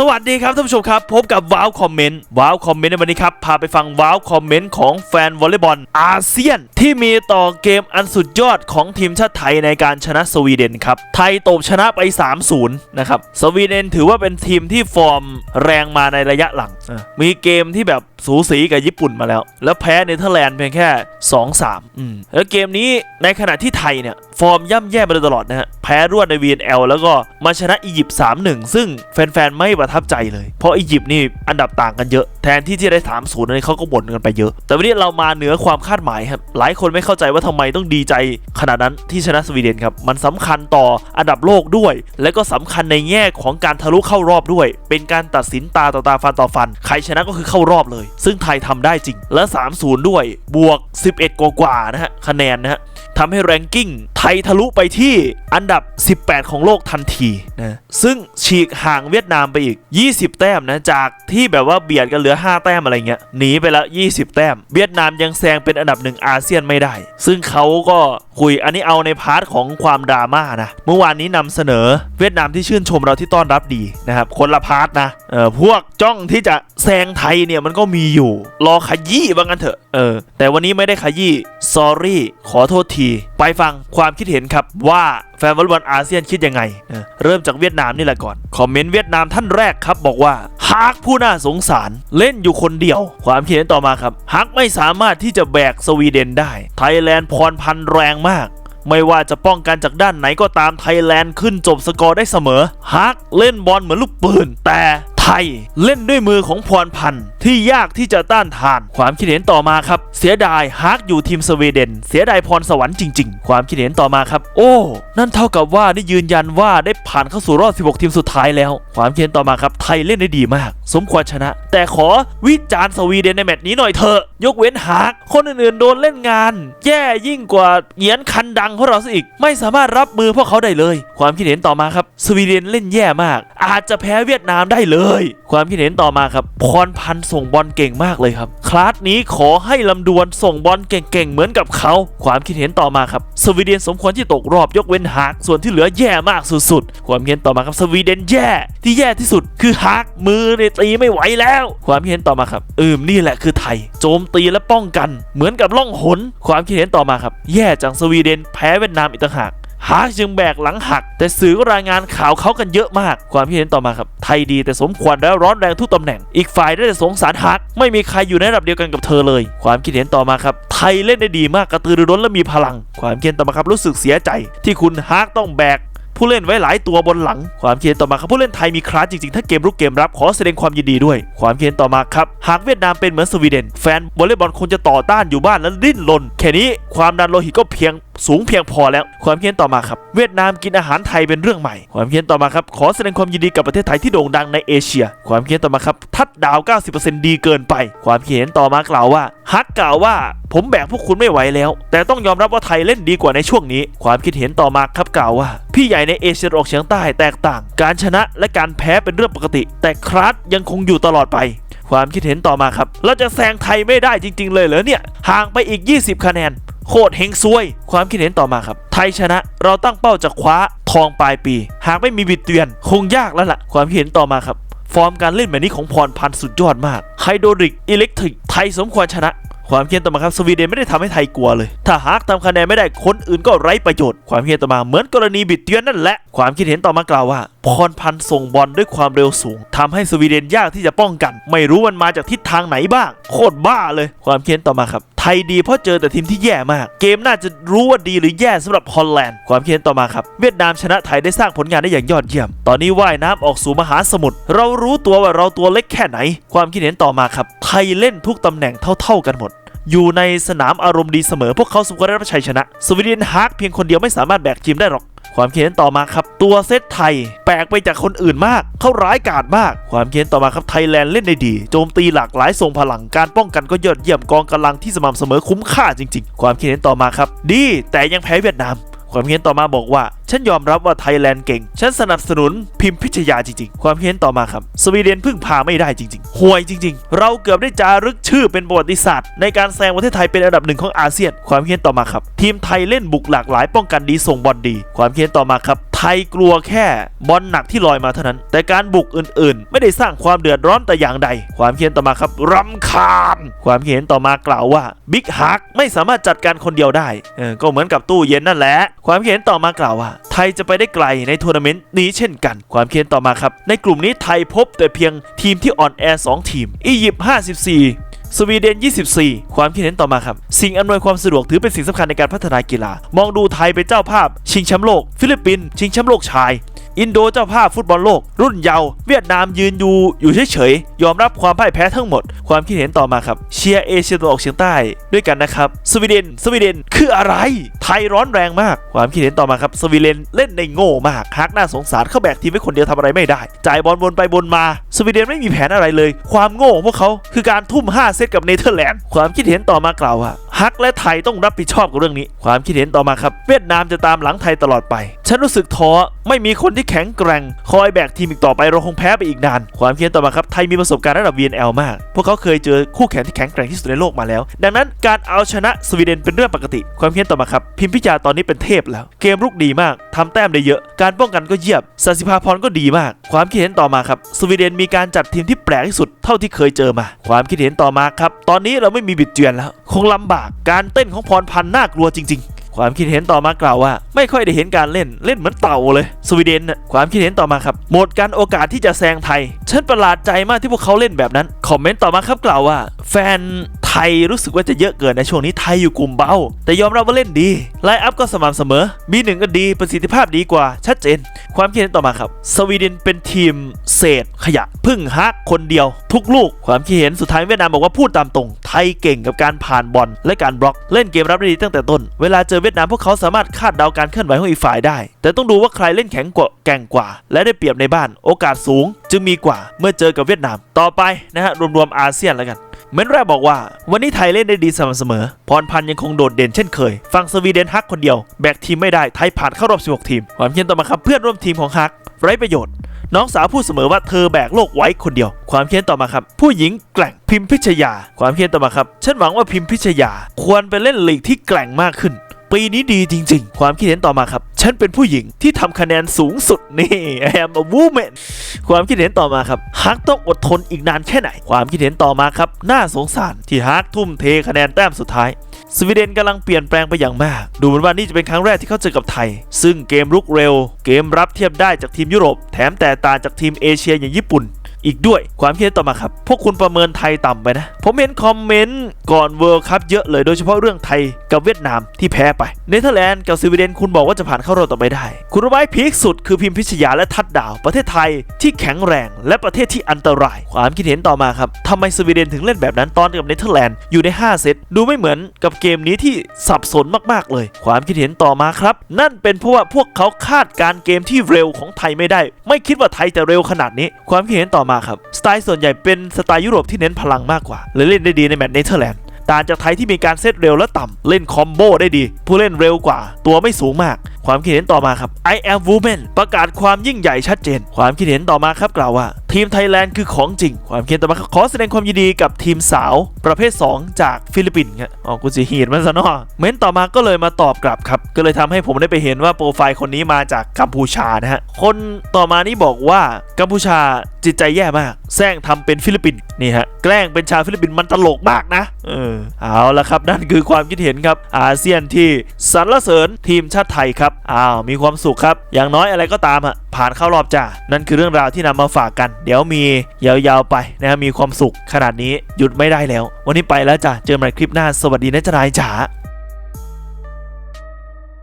สวัสดีครับท่านผู้ชมครับ พบกับว้าวคอมเมนต์ว้าวคอมเมนต์ในวันนี้ครับ พาไปฟังว้าวคอมเมนต์ของแฟนวอลเลย์บอลอาเซียน ที่มีต่อเกมอันสุดยอดของทีมชาติไทยในการชนะสวีเดนครับ ไทยตบชนะไป 3-0 นะครับ สวีเดนถือว่าเป็นทีมที่ฟอร์มแรงมาในระยะหลัง มีเกมที่แบบ สูสีกับญี่ปุ่นมาแล้ว แล้วแพ้เนเธอร์แลนด์เพียงแค่ 2-3อืมแล้วเกมนี้ในขณะที่ไทยเนี่ยฟอร์มย่ำแย่มาโดยตลอดนะฮะแพ้รวดใน VNL แล้วก็มาชนะอียิปต์3-1 ซึ่งแฟนๆ ไม่ประทับใจเลย เพราะอียิปต์นี่อันดับต่างกันเยอะ แทนที่จะได้ 3-0นี่เขาก็บ่นกันไปเยอะ แต่วันนี้เรามาเหนือความคาดหมายครับ หลายคนไม่เข้าใจว่าทำไมต้องดีใจขนาดนั้นที่ชนะสวีเดนครับ มันสำคัญต่ออันดับโลกด้วย และก็สำคัญในแง่ของการทะลุเข้ารอบด้วย เป็นการตัดสินตาต่อตาฟันต่อฟัน ใครชนะก็คือเข้ารอบเลยซึ่งไทยทำได้จริงและ 3-0 ด้วยบวก 11 กว่าๆนะฮะคะแนนนะฮะ ทำให้แรงกิ้งไทยทะลุไปที่อันดับ 18 ของโลกทันทีนะซึ่งฉีกห่างเวียดนามไปอีก 20 แต้มนะจากที่แบบว่าเบียดกันเหลือ 5 แต้มอะไรเงี้ยหนีไปแล้ว20 แต้ม เวียดนามยังแซงเป็นอันดับหนึ่งอาเซียนไม่ได้ ซึ่งเขาก็คุยอันนี้เอาในพาร์ทของความดราม่านะเมื่อวานนี้นำเสนอเวียดนามที่ชื่นชมเราที่ต้อนรับดีนะครับคนละพาร์ทนะเออพวกจ้องที่จะแซงไทยเนี่ยมันก็มีอยู่ รอขยี้ว่างกันเถอะเออแต่วันนี้ไม่ได้ขยี้ sorry ขอโทษทีไปฟังความคิดเห็นครับว่าแฟนวอลเลย์บอลอาเซียนคิดยังไง เริ่มจากเวียดนามนี่แหละก่อน คอมเมนต์เวียดนามท่านแรกครับบอกว่าฮากผู้น่าสงสารเล่นอยู่คนเดียว ความคิดเห็นต่อมาครับฮักไม่สามารถที่จะแบกสวีเดนได้ ไทยแลนด์พรพันแรงมากไม่ว่าจะป้องกันจากด้านไหนก็ตามไทยแลนด์ขึ้นจบสกอร์ได้เสมอฮักเล่นบอลเหมือนลูกปืน แต่ ย เล่นด้วยมือของพรพันธ์ที่ยากที่จะต้านทาน ความคิดเห็นต่อมาครับ เสียดายฮักอยู่ทีมสวีเดน เสียดายพรสวรรค์จริง ๆ ความคิดเห็นต่อมาครับ โอ้ นั่นเท่ากับว่าได้ยืนยันว่าได้ผ่านเข้าสู่รอบ 16 ทีมสุดท้ายแล้ว ความคิดเห็นต่อมาครับ ไทยเล่นได้ดีมาก สมควรชนะ แต่ขอวิจารณ์สวีเดนในแมตช์นี้หน่อยเถอะยกเว้นฮักคนอื่นๆโดนเล่นงาน แย่ยิ่งกว่าเหยียนคันดังของเราซะอีก ไม่สามารถรับมือพวกเขาได้เลย ความคิดเห็นต่อมาครับ สวีเดนเล่นแย่มาก อาจจะแพ้เวียดนามได้เลยความคิดเห็นต่อมาครับ พรพันธ์ส่งบอลเก่งมากเลยครับ คลาสนี้ขอให้ลำดวนส่งบอลเก่งๆ เหมือนกับเขา ความคิดเห็นต่อมาครับ สวีเดนสมควรที่ตกรอบยกเว้นฮากส่วนที่เหลือแย่มากสุดๆ ความคิดเห็นต่อมาครับสวีเดนแย่ ที่แย่ที่สุดคือฮากมือเนี่ยตีไม่ไหวแล้ว ความคิดเห็นต่อมาครับอืมนี่แหละคือไทย โจมตีและป้องกัน เหมือนกับล่องหน ความคิดเห็นต่อมาครับ แย่จังสวีเดนแพ้เวียดนามอีกต่างหาก ฮากจึงแบกหลังหัก แต่สื่อก็รายงานข่าวเขากันเยอะมาก ความคิดเห็นต่อมาครับ ไทยดีแต่สมควรแล้วร้อนแรงทุกตำแหน่ง อีกฝ่ายได้แต่สงสารฮักไม่มีใครอยู่ในระดับเดียวกันกับเธอเลย ความคิดเห็นต่อมาครับ ไทยเล่นได้ดีมากกระตือรือร้นและมีพลัง ความคิดเห็นต่อมาครับรู้สึกเสียใจ ที่คุณฮักต้องแบก ผู้เล่นไว้หลายตัวบนหลัง ความคิดเห็นต่อมาครับผู้เล่นไทยมีคลาสจริงๆ ถ้าเกมรุกเกมรับขอแสดงความยินดีด้วย ความคิดเห็นต่อมาครับ หากเวียดนามเป็นเหมือนสวีเดน แฟนวอลเลย์บอลคงจะต่อต้านอยู่บ้านแล้วดิ้นรนแค่นี้ความดันโลหิตก็เพียงสูงเพียงพอแล้ว ความคิดเห็นต่อมาครับ เวียดนามกินอาหารไทยเป็นเรื่องใหม่ ความคิดเห็นต่อมาครับ ขอแสดงความยินดีกับประเทศไทยที่โด่งดังในเอเชีย ความคิดเห็นต่อมาครับ ทัดดาว 90%ดีเกินไป ความคิดเห็นต่อมากล่าวว่า ฮักกล่าวว่าผมแบกพวกคุณไม่ไหวแล้ว แต่ต้องยอมรับว่าไทยเล่นดีกว่าในช่วงนี้ ความคิดเห็นต่อมาครับกล่าวว่า พี่ใหญ่ในเอเชียตะวันออกเฉียงใต้แตกต่าง การชนะและการแพ้เป็นเรื่องปกติ แต่ครัสยังคงอยู่ตลอดไป ความคิดเห็นต่อมาครับ เราจะแซงไทยไม่ได้จริง ๆ เลยเหรอเนี่ยห่างไปอีก 20 คะแนนโคตรเฮงซวย ความคิดเห็นต่อมาครับ ไทยชนะเราตั้งเป้าจะคว้าทองปลายปี หากไม่มีบิดเตือน คงยากแล้วล่ะ ความคิดเห็นต่อมาครับ ฟอร์มการเล่นแบบนี้ของพรพันธ์สุดยอดมากไฮโดรลิกอิเล็กทริก ทยสมควรชนะ ความคิดเห็นต่อมาครับสวีเดนไม่ได้ทำให้ไทยกลัวเลย ถ้าหากทำคะแนนไม่ได้คนอื่นก็ไร้ประโยชน์ ความคิดเห็นต่อมาเหมือนกรณีบิดเตือนนั่นแหละ ความคิดเห็นต่อมากล่าวว่า พรพันธ์ส่งบอลด้วยความเร็วสูงทำให้สวีเดนยากที่จะป้องกัน ไม่รู้มันมาจากทิศทางไหนบ้าง โคตรบ้าเลย ความคิดเห็นต่อมาครับ ไทยดีเพราะเจอแต่ทีมที่แย่มาก เกมน่าจะรู้ว่าดีหรือแย่สำหรับฮอลแลนด์ ความคิดเห็นต่อมาครับ เวียดนามชนะไทยได้สร้างผลงานได้อย่างยอดเยี่ยม ตอนนี้ว่ายน้ำออกสู่มหาสมุทร เรารู้ตัวว่าเราตัวเล็กแค่ไหน ความคิดเห็นต่อมาครับ ไทยเล่นทุกตำแหน่งเท่า ๆกันหมดอยู่ในสนามอารมณ์ดีเสมอ พวกเขาสมควรได้รับชัยชนะ สวีเดนฮากเพียงคนเดียวไม่สามารถแบกทีมได้หรอก ความคิดเห็นต่อมาครับ ตัวเซตไทย แปลกไปจากคนอื่นมาก เข้าร้ายกาจมาก ความคิดเห็นต่อมาครับไทยแลนด์เล่นได้ดี โจมตีหลากหลายทรงพลังการป้องกันก็ยอดเยี่ยมกองกำลังที่สม่ำเสมอคุ้มค่าจริง ๆ ความคิดเห็นต่อมาครับ ดีแต่ยังแพ้เวียดนามความคิดเห็นต่อมาบอกว่า ฉันยอมรับว่าไทยแลนด์เก่ง ฉันสนับสนุนพิมพิชยาจริงๆ ความเห็นต่อมาครับ สวีเดนพึ่งพาไม่ได้จริงๆห่วยจริง ๆ เราเกือบได้จารึกชื่อเป็นประวัติศาสตร์ ในการแซงประเทศไทยเป็นอันดับหนึ่งของอาเซียน ความเห็นต่อมาครับ ทีมไทยเล่นบุกหลากหลายป้องกันดีส่งบอลดี ความเห็นต่อมาครับไทยกลัวแค่บอลหนักที่ลอยมาเท่านั้น แต่การบุกอื่นๆ ไม่ได้สร้างความเดือดร้อนแต่อย่างใด ความเห็นต่อมาครับรำคาญ ความเห็นต่อมากล่าวว่าบิ๊กฮักไม่สามารถจัดการคนเดียวได้เออก็เหมือนกับตู้เย็นนั่นแหละ ความเห็นต่อมากล่าวว่าไทยจะไปได้ไกลในทัวร์นาเมนต์นี้เช่นกัน ความคิดเห็นต่อมาครับ ในกลุ่มนี้ไทยพบแต่เพียงทีมที่อ่อนแอ 2 ทีม อียิปต์ 54สวีเดน 24 ความคิดเห็นต่อมาครับ สิ่งอำนวยความสะดวกถือเป็นสิ่งสำคัญในการพัฒนากีฬา มองดูไทยเป็นเจ้าภาพ ชิงแชมป์โลก ฟิลิปปินส์ชิงแชมป์โลกชาย อินโดเจ้าภาพฟุตบอลโลก รุ่นเยาว์เวียดนามยืนอยู่อยู่เฉยๆยอมรับความพ่ายแพ้ทั้งหมด ความคิดเห็นต่อมาครับ เชียร์เอเชียตะวันออกเฉียงใต้ด้วยกันนะครับ สวีเดน สวีเดนคืออะไร ไทยร้อนแรงมาก ความคิดเห็นต่อมาครับ สวีเดนเล่นในโง่มากฮักน่าสงสารเข้าแบกทีมไว้คนเดียวทำอะไรไม่ได้ จ่ายบอลวนไปวนมา สวีเดนไม่มีแผนอะไรเลย ความโง่ของพวกเขาคือการทุ่ม 5 เซตกับเนเธอร์แลนด์ ความคิดเห็นต่อมากล่าวว่าฮักและไทยต้องรับผิดชอบกับเรื่องนี้ ความคิดเห็นต่อมาครับ เวียดนามจะตามหลังไทยตลอดไป ฉันรู้สึกท้อ ไม่มีคนที่แข็งแกร่ง คอยแบกทีมอีกต่อไปเราคงแพ้ไปอีกนาน ความคิดเห็นต่อมาครับไทยมีประสบการณ์ระดับ VNL มาก พวกเขาเคยเจอคู่แข่งที่แข็งแกร่งที่สุดในโลกมาแล้ว ดังนั้นการเอาชนะสวีเดนเป็นเรื่องปกติ ความคิดเห็นต่อมาครับ พิมพิจาตอนนี้เป็นเทพแล้ว เกมรุกดีมากทำแต้มได้เยอะ การป้องกันก็เยี่ยมสัสิภาพรก็ดีมาก ความคิดเห็นต่อมาครับสวีเดนมีการจัดทีมที่แปลกที่สุดเท่าที่เคยเจอมา ความคิดเห็นต่อมาครับตอนนี้เราไม่มีบิดเจือนแล้ว คงลำบากการเต้นของพรพันธ์น่ากลัวจริง ๆ ความคิดเห็นต่อมากล่าวว่า ไม่ค่อยได้เห็นการเล่นเล่นเหมือนเต่าเลย สวีเดนนะความคิดเห็นต่อมาครับ หมดการโอกาสที่จะแซงไทย ฉันประหลาดใจมากที่พวกเขาเล่นแบบนั้นคอมเมนต์ต่อมาครับกล่าวว่า แฟนไทยรู้สึกว่าจะเยอะเกินในช่วงนี้ไทยอยู่กลุ่มเบา แต่ยอมรับว่าเล่นดีไลน์อัพก็สม่ำเสมอมีหนึ่งก็ดีประสิทธิภาพดีกว่าชัดเจน ความคิดเห็นต่อมาครับ สวีเดนเป็นทีมเศษขยะพึ่งฮักคนเดียว ทุกลูก ความคิดเห็นสุดท้ายเวียดนามบอกว่าพูดตามตรง ไทยเก่งกับการผ่านบอลและการบล็อกเล่นเกมรับได้ดีตั้งแต่ต้น เวลาเจอเวียดนามพวกเขาสามารถคาดเดาการเคลื่อนไหวของอีกฝ่ายได้ แต่ต้องดูว่าใครเล่นแข็งกว่าแกร่งกว่า และได้เปรียบในบ้านโอกาสสูง จึงมีกว่าเมื่อเจอกับเวียดนามต่อไปนะฮะรวมๆอาเซียนแล้วกันเมนแรกบอกว่า วันนี้ไทยเล่นได้ดีสม่ำเสมอ พรพันธ์ยังคงโดดเด่นเช่นเคย ฟังสวีเดนฮักคนเดียว แบกทีมไม่ได้ ไทยผ่านเข้ารอบ 16 ทีมความคิดต่อมาครับเพื่อนร่วมทีมของฮักไร้ประโยชน์ น้องสาวพูดเสมอว่าเธอแบกโลกไว้คนเดียว ความเคียนต่อมาครับ ผู้หญิงแกร่งพิมพิชยา ความเคียนต่อมาครับ ฉันหวังว่าพิมพิชยา ควรไปเล่นลีกที่แกร่งมากขึ้น ปีนี้ดีจริง ๆ ความคิดเห็นต่อมาครับ ฉันเป็นผู้หญิงที่ทำคะแนนสูงสุดนี่ I am a woman ความคิดเห็นต่อมาครับฮักต้องอดทนอีกนานแค่ไหน ความคิดเห็นต่อมาครับ น่าสงสารที่ฮักทุ่มเทคะแนนแต้มสุดท้าย สวีเดนกำลังเปลี่ยนแปลงไปอย่างมาก ดูเหมือนว่านี่จะเป็นครั้งแรกที่เขาเจอกับไทย ซึ่งเกมรุกเร็ว เกมรับเทียบได้จากทีมยุโรป แถมแต่ต่างจากทีมเอเชียอย่างญี่ปุ่น อีกด้วย ความคิดเห็นต่อมาครับ พวกคุณประเมินไทยต่ำไปนะ ผมเห็นคอมเมนต์ก่อนเวิร์คัพเยอะเลยโดยเฉพาะเรื่องไทยกับเวียดนามที่แพ้ไปเนเธอร์แลนด์กับสวีเดนคุณบอกว่าจะผ่านเข้ารอบต่อไปได้ คุณรู้ไหมพีคสุดคือพิมพิชยาและทัดดาว ประเทศไทยที่แข็งแรง และประเทศที่อันตราย ความคิดเห็นต่อมาครับทำไมสวีเดนถึงเล่นแบบนั้นตอนกับเนเธอร์แลนด์อยู่ใน 5 เซตดูไม่เหมือนกับเกมนี้ที่สับสนมากๆเลย ความคิดเห็นต่อมาครับ นั่นเป็นเพราะว่าพวกเขาคาดการ์เกมที่เร็วของไทยไม่ได้ ไม่คิดว่าไทยจะเร็วขนาดนี้ ความคิดเห็นต่อมาครับ สไตล์ส่วนใหญ่เป็นสไตล์ยุโรปที่เน้นพลังมากกว่าเลยเล่นได้ดีในแมตช์เนเธอร์แลนด์ต่างจากไทยที่มีการเซตเร็วและต่ำเล่นคอมโบได้ดี ผู้เล่นเร็วกว่า ตัวไม่สูงมาก ความคิดเห็นต่อมาครับ I am woman ประกาศความยิ่งใหญ่ชัดเจน ความคิดเห็นต่อมาครับกล่าวว่า ทีมไทยแลนด์คือของจริง ความคิดเห็นต่อมาขอแสดงความยินดีกับทีมสาว ประเภท 2 จากฟิลิปปินส์ครับอ๋อกูจะหีดมันซะเนาะเม้นต่อมาก็เลยมาตอบกลับครับ ก็เลยทำให้ผมได้ไปเห็นว่าโปรไฟล์คนนี้มาจากกัมพูชานะฮะคนต่อมานี่บอกว่ากัมพูชาจิตใจแย่มากแซงทำเป็นฟิลิปปินส์นี่ฮะแกล้งเป็นชาวฟิลิปปินส์มันตลกมากนะเออเอาละครับนั่นคือความคิดเห็นครับอาเซียนที่สรรเสริญทีมชาติไทยครับอ้าวมีความสุขครับ อย่างน้อยอะไรก็ตามอะผ่านเข้ารอบจ้านั่นคือเรื่องราวที่นำมาฝากกัน เดี๋ยวมียาวๆไปนะฮะมีความสุขขนาดนี้หยุดไม่ได้แล้ว วันนี้ไปแล้วจ้ะเจอกันใหม่คลิปหน้าสวัสดีนะจ๊ะนายจ๋า